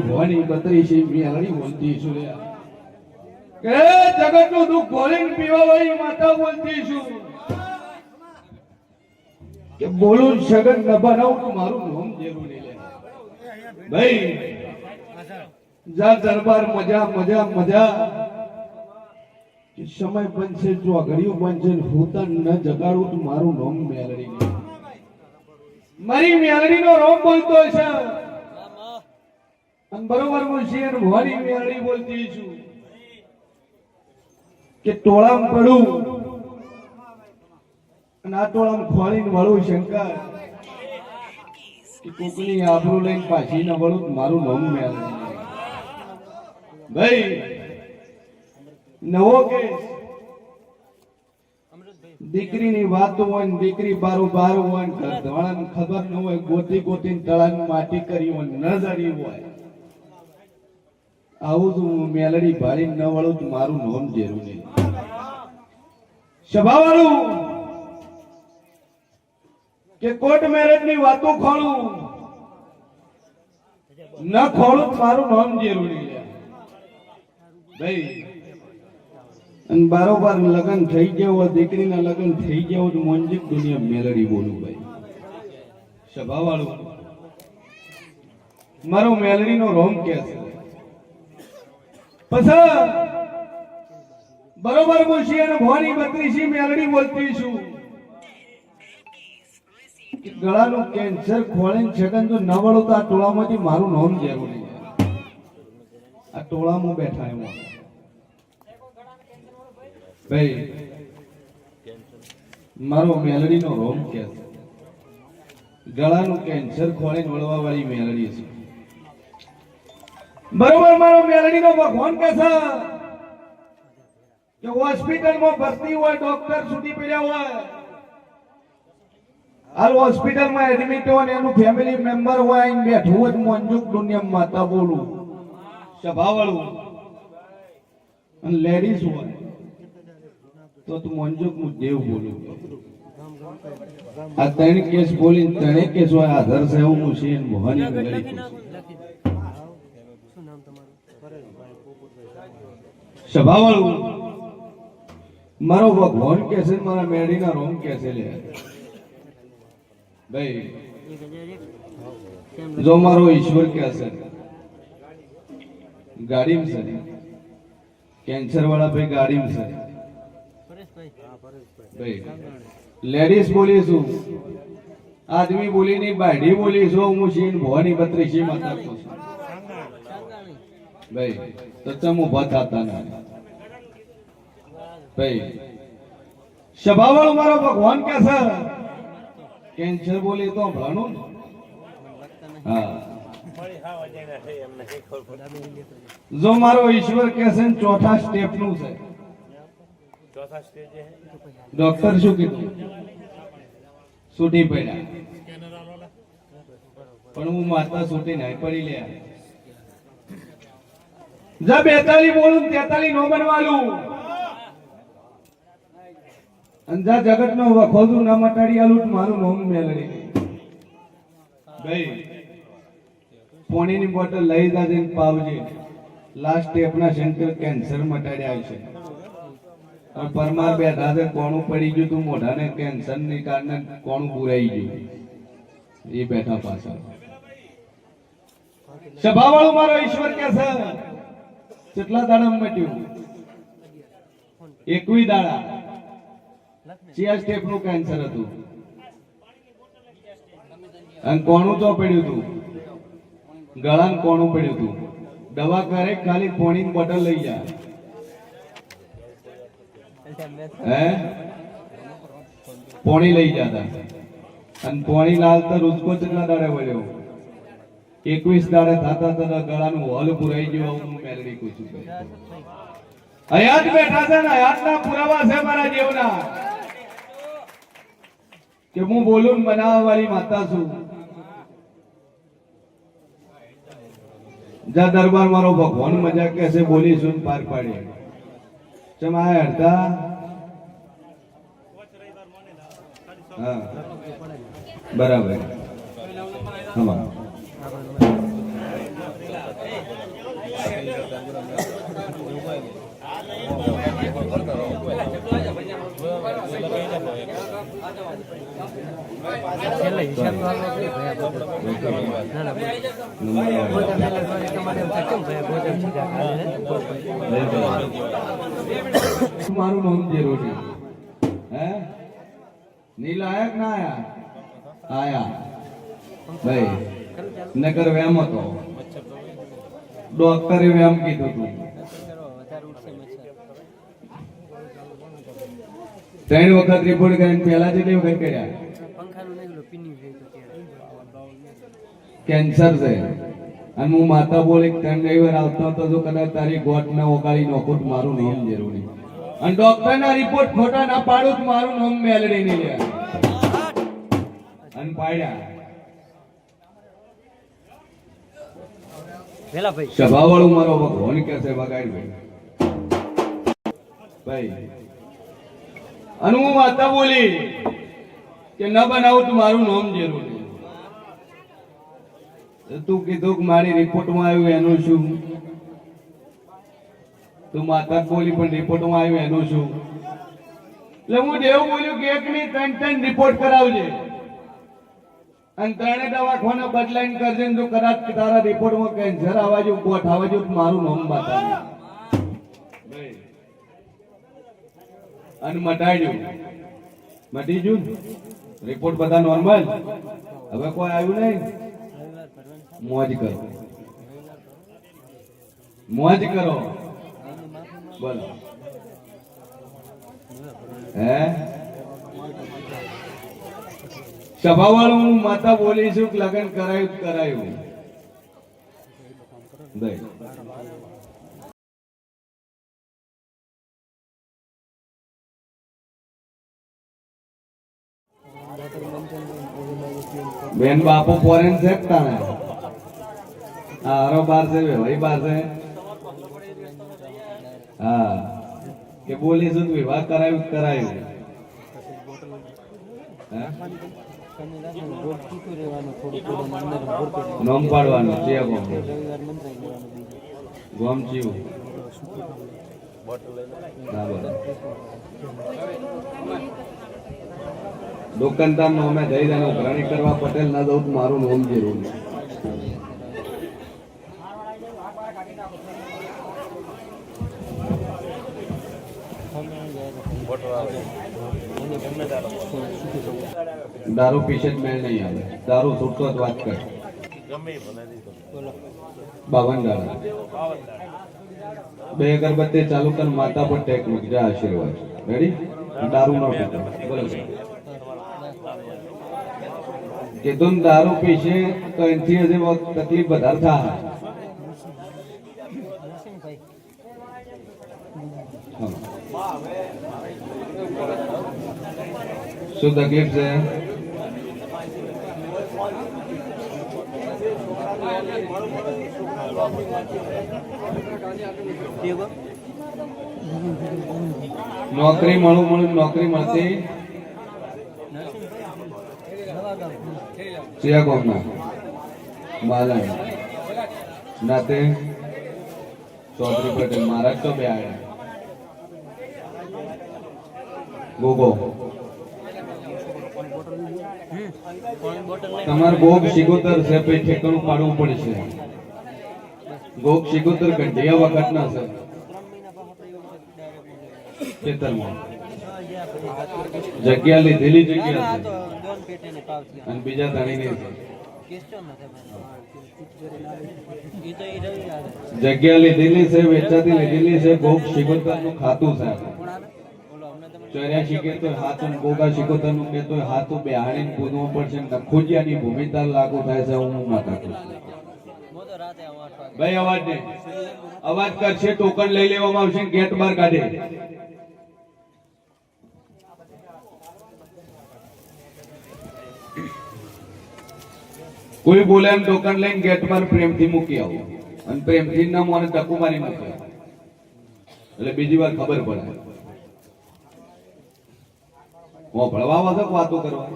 ભવાની બત્રીસી મેલડી બોલતી છું કે જગતનું દુઃખ ભોળીને પીવા વાળી માતા બોલતી છું બોલું સગન ન બનાવું મારું નામ લે ભાઈ, જા દરબાર, મજા મજા મજા. સમય બનશે જો ઘડિયું બનશે હું તન ન જગાડું તો મારું રોમ મેલડી મારી મારી મેલડીનો રોમ બોલતો છે અને બરોબર હું અને ભવાની મેલડી બોલતી છું કે ટોળામ પડું. અને આ ટોળામ ખોળીને વળું શંકર. કે કોકની આબરૂ લઈને પાછી ન વળું મારું નવું મેળ ભાઈ, નવો કેસ. દીકરીની વાત હોય ને દીકરી બારું બારું હોય ને ઘરધવાળાને ખબર ન હોય, ગોતી ગોતી તળાની માટી કરી હોય ન ધરી હોય. આવું તો મેલડી ભાળી ન વળું તો મારું નોમ જેરું નહીં. સભાવાળું કે કોર્ટ મેરેજની વાતો ખોલું. ન ખોળું મારું નામ જરૂરી છે અને બારોબાર લગ્ન થઈ ગયો દીકરીના લગ્ન થઈ ગયા મોંજીક દુનિયા મેલડી બોલું ભાઈ. સભાવાળું. મારો મેલડીનો રોમ કે છે. બરોબર બોલશી અને ભવાની બત્રીસી મેલડી બોલતી છું. ગળાનું કેન્સર, ખોળીને છગન જો ન વળો તો આ ટોળામાંથી મારું નામ જેવું નહીં. આ ટોળામાં બેઠા એમાં ભાઈ, મારો મેલડીનો રોમ કે ગળાનું કેન્સર, ખોળીને વળવા વાળી મેલડી છે. બરોબર, મારો મેલડીનો ભગવાન કે છે? કે હોસ્પિટલમાં ભરતી હોય, ડોક્ટર સુધી પડ્યા હોય. હાલ હોસ્પિટલમાં એડમિટ હોય ને એનું ફેમિલી મેમ્બર હોય આઈને બેઠું જ મંજુક દુનિયા માતા બોલું. સભાવાળું. અને લેડીઝ હોય તો તું મંજુક હું દેવ બોલું. આ ત્રણ કેસ બોલી ત્રણે કેસ હોય આધાર છે હું મુશીન મોહની સભાવાળું. મારો ભગવાન કે છે મારા મેડીના રોમ કે છે લે. ભાઈ જો મારો ઈશ્વર કે છે ગાડી છે કેન્સર વાળા ભાઈ ગાડીમ છે. ભાઈ લેડીઝ બોલીશું આદમી બોલીની બોલી બોલીશું હું છીન ભવાની બત્રીસી માતા કહું છું. ભાઈ તો ચમ ઊભા થતા ના. ભાઈ સભાવાળો મારો ભગવાન કે છે કેન્સર બોલી તો ભણું જો. મારો ઈશ્વર કે છે ચોથા સ્ટેપનું છે. ડોક્ટર શું કીધું? છૂટી પડ્યા. પણ હું માતા છૂટી નહીં, પડી લે જા બેતાલી બોલું તેતાલી નો બનવાલું અંજા જગત નો વખોદું ના મટાડી તો મારું નોમ મેલડી ભાઈ, પોણીની બોટલ લઈ જાજે પાવજે. લાસ્ટ સ્ટેપના સેન્ટર કેન્સર મટાડ્યા છે. પરમાર બેઠા છે કોણું પડી ગયું તું મોઢાને કેન્સરની કારણે કોણું પુરાઈ ગયું. એ બેઠા પાછળ સભાવાળો મારો ઈશ્વર કે છે? કેટલા દાડા મટ્યું? એકવી દાડા. ચિયા સ્ટેપનું કેન્સર હતું. અને કોણું તો પડ્યું હતું? ગળાને કોણું પડ્યું હતું. દવા કરે ખાલી પોણી બોટલ લઈ જા હે? પોણી લઈ જતા અને પોણી લાલ તો રૂચકો કેટલા દાડે વળ્યો? એકવીસ દાડે થતા થતા ગળાનું હોલ પુરાઈ ગયો હું મેલડી પૂછું હયાત બેઠા છે ને, હયાતના પુરાવા છે મારા જીવના. કે હું બોલું બનાવવા વાળી માતા છું. જા દરબાર મારો ભગવાન મજા કેસે બોલીશું પાર પાડી. ચમ આ હડતા હા. બરાબર. હા છેલ્લે હિસાબ. ના? મારું નામ જેરો છે હે નીલા આયા ના આયા આયા ભાઈ, નગર વેમ હતો ડોક્ટરે વેમ કીધું તું ત્રણ વખત રિપોર્ટ કરીને પહેલા જેટલી વખત કર્યા? તો. કેન્સર છે. અને હું માતા બોલી ત્રણ વાર આવતો હતો જો કદાચ તારી ગોટ ના ઓગાળી નોખો મારું નામ જરૂરી. અને ડોક્ટર ના રિપોર્ટ ખોટા ના પાડું તો મારું નામ મેલડી નહીં લે. અને પાડ્યા. સભા વાળું મારો ભગવાન કે છે વગાડ ભાઈ. ભાઈ અને હું માતા બોલી કે ન બનાવું તો મારું નામ જરૂરી. તું કીધું કે મારી રિપોર્ટમાં આવ્યું એનું શું? તું માતા બોલી, પણ રિપોર્ટમાં આવ્યું એનું શું? એટલે હું દેવું બોલ્યું કે એક ની ત્રણ ત્રણ રિપોર્ટ કરાવજે. અને ત્રણે દવાખાના બદલાઈને કરજે તો કદાચ તારા રિપોર્ટમાં કેન્સર આવવાજો ગોઠ આવવા જેવું મારું નામ બતાવે અને મટાડ્યું. મટી ગયું. રિપોર્ટ બધા નોર્મલ હવે કોઈ આવ્યું નહીં. મોજ કરો. મોજ કરો. બોલો. હે? સભા વાળું હું માતા બોલી છું લગ્ન કરાયું કરાયું. બેન બાપુ ફોરેન છે તાણે હા, હરો બાર છે ભાઈ બાર છે. હા. કે બોલીશું શું વિવાહ કરાયું કરાયું. નામ પાડવાનું છે ગોમ ચીવું બોલો દુકાનદાર નો અમે જઈ દઈને ઉઘરાણી કરવા પટેલ ના દઉં મારું નોમ જરૂર દારૂ પીશે મેળ નહીં આવે. દારૂ છૂટતો જ વાત કર. બાવન દાડા. બે અગરબત્તી ચાલુ કર, માતા પર ટેક મૂકજે આશીર્વાદ. રેડી દારૂ ન પીતો બોલો. કીધું ને દારૂ પીશે તો એનથી હજે તકલીફ વધારે થાય. શું તકલીફ છે? નોકરી મળું મળું, નોકરી મળતી? ચિયા ગામના માલણ નાતે ચૌધરી પટેલ મહારાજ તો બે આવ્યા ગોગો. તમારે ગોગ શિગોતર છે પછી ઠેકાણું પાડવું પડશે. ગોગ શિગોતર કંઢિયા વખત ના છે. ખેતરમાં જગ્યા લીધેલી જગ્યા અને બીજા ધણી જગ્યા લીધેલી છે વેચાતી લીધેલી છે ભોગ શિકોતરનું ખાતું છે. ચોર્યાસી કેતો હાથ અને ગોગા શિકોતરનું કેતો હાથ બે હાણી પૂજવું પડશે નખુજિયાની ભૂમિતા લાગુ થાય છે હું માતા છું. ભાઈ અવાજ ને અવાજ કરશે ટોકન લઈ લેવામાં આવશે ગેટ બહાર કાઢે. કોઈ બોલે એમ ટોકન લઈને ગેટ પર પ્રેમથી મૂકી આવો. અને પ્રેમથી ન મોને ટકુ મારી મૂકે એટલે બીજી વાર ખબર પડે. હું ભળવા વાતો વાતો કરવા?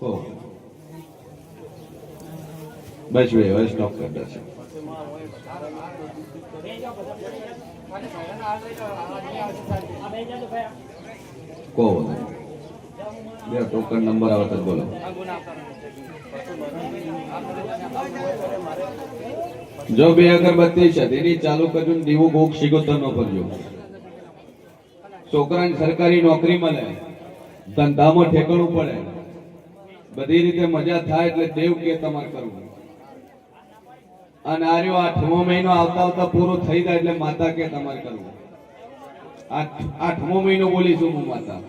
કહો. બસ ભાઈ, હવે સ્ટોપ કરી દેશે કહો. બે ટોકન નંબર આવે તો બોલો. જો બે અગરબત્તી છે, તેની ચાલુ કરજો દીવો ભોગ શિગોતર નો કરજો છોકરાને સરકારી નોકરી મળે, ધંધામાં ઠેકાણું પડે. બધી રીતે મજા થાય એટલે દેવ કે તમારે કરવું. અને આર્યો આઠમો મહિનો આવતા આવતા પૂરો થઈ જાય એટલે માતા કે તમારે કરવું. આઠમો મહિનો બોલીશું હું માતા.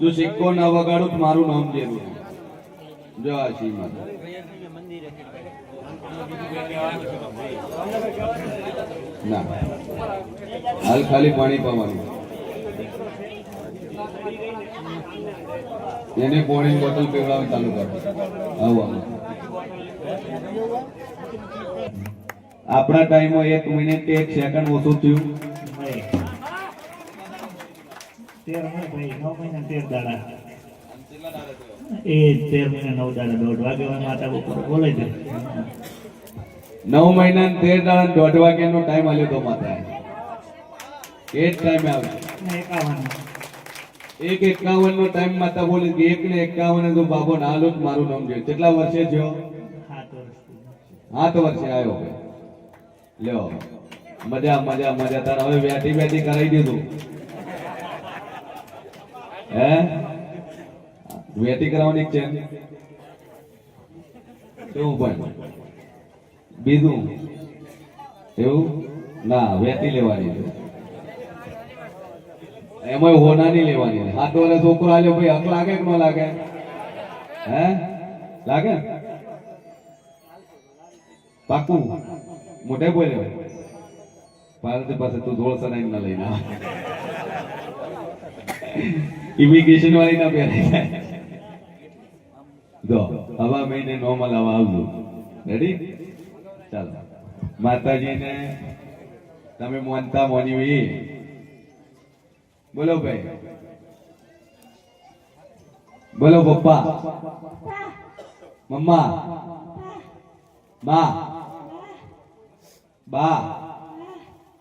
જો સિક્કો ના વગાડો તો મારું નામ દેવું. જો શ્રી માતા ના. હાલ ખાલી પાણી પાવાનું. એને પોણી બોટલ પીવડાવવાનું ચાલુ કરો. આવો. આપણા ટાઈમમાં એક મિનિટ એક સેકન્ડ ઓછું થયું. તેર ભાઈ નવ મહિના તેર દાડા. એ તેર મહિના નવ દાડા દોઢ વાગે માતા ઉપર બોલે છે. નવ મહિના તેર દાડા દોઢ દોઢ વાગ્યાનો ટાઈમ આવ્યો તો માતા એ જ ટાઈમે આવે. એકાવન એક એકાવન નો ટાઈમ માતા બોલી કે એક ને એકાવન તો બાબો ના લો મારું નામ છે કેટલા વર્ષે થયો? સાત તો વર્ષે આવ્યો. લ્યો. મજા મજા મજા. તારા હવે વ્યાધી વ્યાધી કરાવી દીધું. હે? વેટી કરાવવાની છે કેવું પણ બીજું? એવું? ના, વેટી લેવાની છે. એમાં નહીં લેવાની હાથ વાળા છોકરો આવ્યો ભાઈ, હક લાગે કે ન લાગે? હે? લાગે? પાકું? મોઢે બોલ્યો. પાર્વતી પાસે તું ધોળ સનાઈ ના લઈને ઇમિગ્રેશન વાળી ના પહેરાઈ જો, હવા મહિને નોર્મલ હવા આવજો રેડી ચાલો. માતાજીને તમે મોનતા મોની હોય બોલો ભાઈ. બોલો પપ્પા. મમ્મા. બા. બા.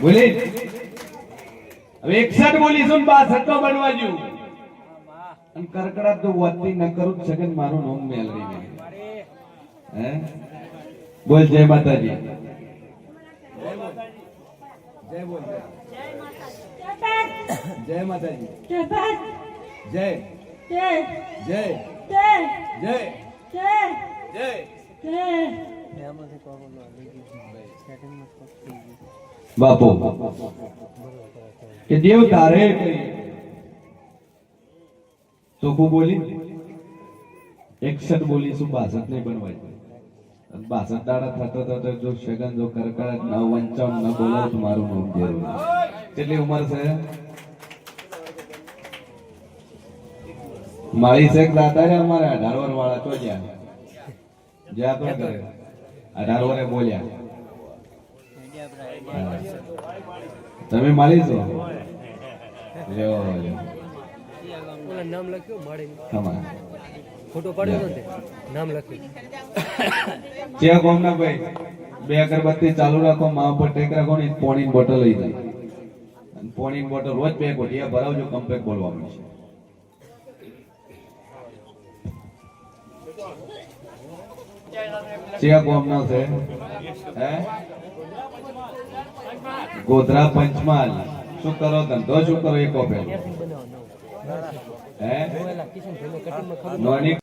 બોલી? હવે એકસઠ બોલીશું બાસઠ નો બનવા જો. અને કરકડાટ તો વધતી ન કરું જ સગન મારું નામ મેલવી નહીં. હે? બોલ જય માતાજી. જય બોલ જય. માતાજી જય. જય. જય. જય બાપુ. કે દેવ તારે ચોખ્ખું બોલી? એકસઠ બોલીશું, બાસઠ નહીં બનવાય. બાસઠ દાડા થતો થતો જો શગન જો કરકડાટ ન વંચાવ, ન બોલાવ તો મારું નામ જરૂર કેટલી ઉંમર છે? મારી શેખ દાદા ને અમારે, અઢાર વર વાળા તો જ્યાં જ્યાં તો અઢાર વરે બોલ્યા. તમે માલી છો? લ્યો લ્યો નામ લખ્યું મળે કમા ફોટો પાડ્યો ને નામ લખ્યું. ચેક કોમના ભાઈ? બે અગરબત્તી ચાલુ રાખો મા પર ટેક રાખો ને પોણી બોટલ લઈ જાય અને પોણી બોટલ રોજ બે ગોઠિયા ભરાવજો કમ્પેક બોલવા મળશે ચેક કોમના છે. હે? ગોધરા પંચમહાલ. શું કરો ધંધો શું કરો એ કહો પહેલા. હે? નોની